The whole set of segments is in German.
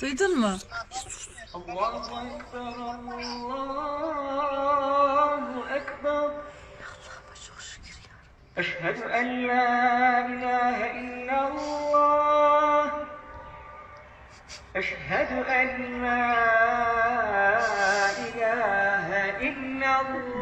Duydun mu? Allahu Ekber, şükür ya. Eşhedü en la ilahe illallah. Eşhedü en la ilahe illallah.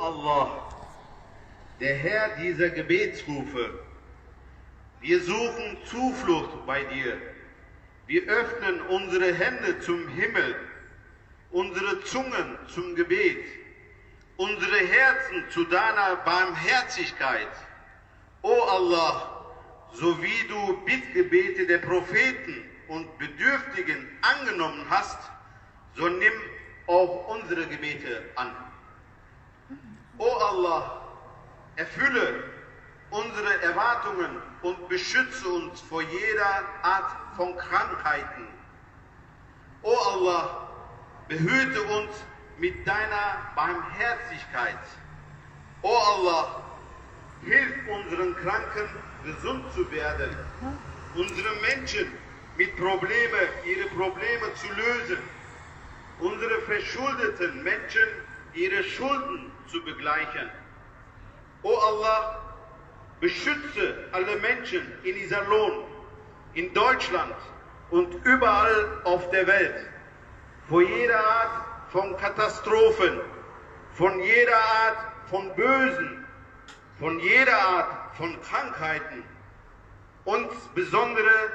Allah, der Herr dieser Gebetsrufe, wir suchen Zuflucht bei dir. Wir öffnen unsere Hände zum Himmel, unsere Zungen zum Gebet, unsere Herzen zu deiner Barmherzigkeit. O Allah, so wie du Bittgebete der Propheten und Bedürftigen angenommen hast, so nimm auch unsere Gebete an. O Allah, erfülle unsere Erwartungen und beschütze uns vor jeder Art von Krankheiten. O Allah, behüte uns mit deiner Barmherzigkeit. O Allah, hilf unseren Kranken gesund zu werden, unsere Menschen mit Problemen ihre Probleme zu lösen, unsere verschuldeten Menschen ihre Schulden zu begleichen. O Allah, beschütze alle Menschen in Iserlohn, in Deutschland und überall auf der Welt vor jeder Art von Katastrophen, von jeder Art von Bösen, von jeder Art von Krankheiten und besondere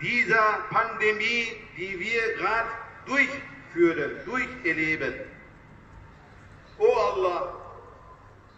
dieser Pandemie, die wir gerade durchführen, durcherleben. O Allah,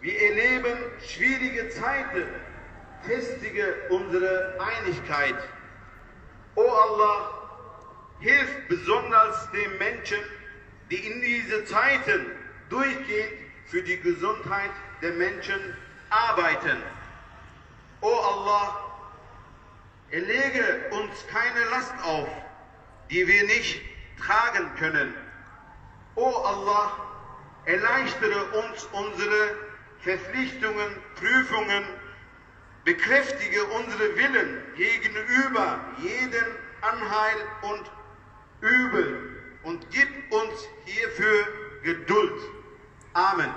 wir erleben schwierige Zeiten, festige unsere Einigkeit. O Allah, hilf besonders den Menschen, die in diese Zeiten durchgehend für die Gesundheit der Menschen arbeiten. O Allah, erlege uns keine Last auf, die wir nicht tragen können. O Allah, erleichtere uns unsere Verpflichtungen, Prüfungen, bekräftige unsere Willen gegenüber jedem Anheil und Übel und gib uns hierfür Geduld. Amen.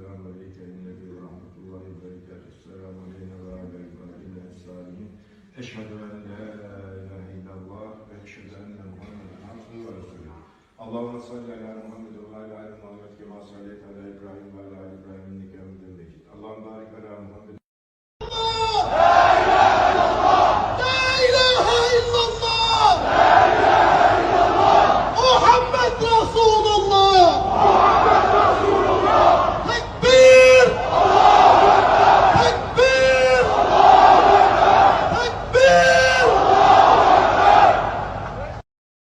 Berekatü. Selamu aleyke ennebi ve rahmetullahi ve berekatü. Selamu aleyna ve ala ibadillah salihin. Eşhedü en la ilahe illallah ve eşhedü enne Muhammeden abdühü ve resulühü. Allahümme salli ala Muhammed ve ala ali Muhammed kema salleyte ala İbrahim ve ala İbrahim inneke hamidun mecid. Allahümme barik ala Muhammed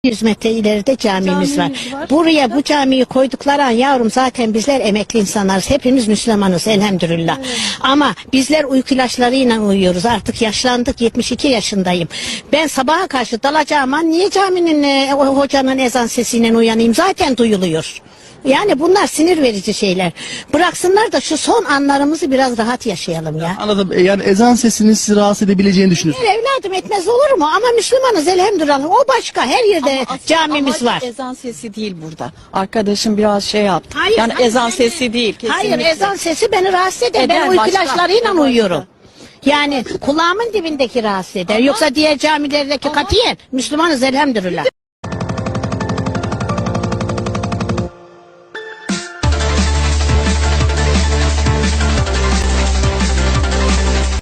200 metre ileride camimiz var. Var. Buraya bu camiyi koydukları an yavrum zaten bizler emekli insanlarız. Hepimiz Müslümanız elhamdülillah. Ama bizler uyku ilaçlarıyla uyuyoruz. Artık yaşlandık 72 yaşındayım. Ben sabaha karşı dalacağım an niye caminin e, hocanın ezan sesiyle uyanayım? Zaten duyuluyor. Yani bunlar sinir verici şeyler. Bıraksınlar da şu son anlarımızı biraz rahat yaşayalım ya. Anladım. E, Yani ezan sesinin sizi rahatsız edebileceğini düşünüyorsunuz. Hayır evladım etmez olur mu? Ama Müslümanız elhamdülillah. O başka her yerde Ama asıl camimiz amaç var. Ezan sesi değil burada. Arkadaşım biraz şey yaptı. Hayır, yani hayır, ezan hayır. sesi değil. Hayır kesinlikle. ezan sesi beni rahatsız eder. Eder, ben uyku başka. ilaçlarıyla Başka. uyuyorum. Yani kulağımın dibindeki rahatsız eder. Yoksa diğer camilerdeki katiyen Müslümanız elhamdülillah.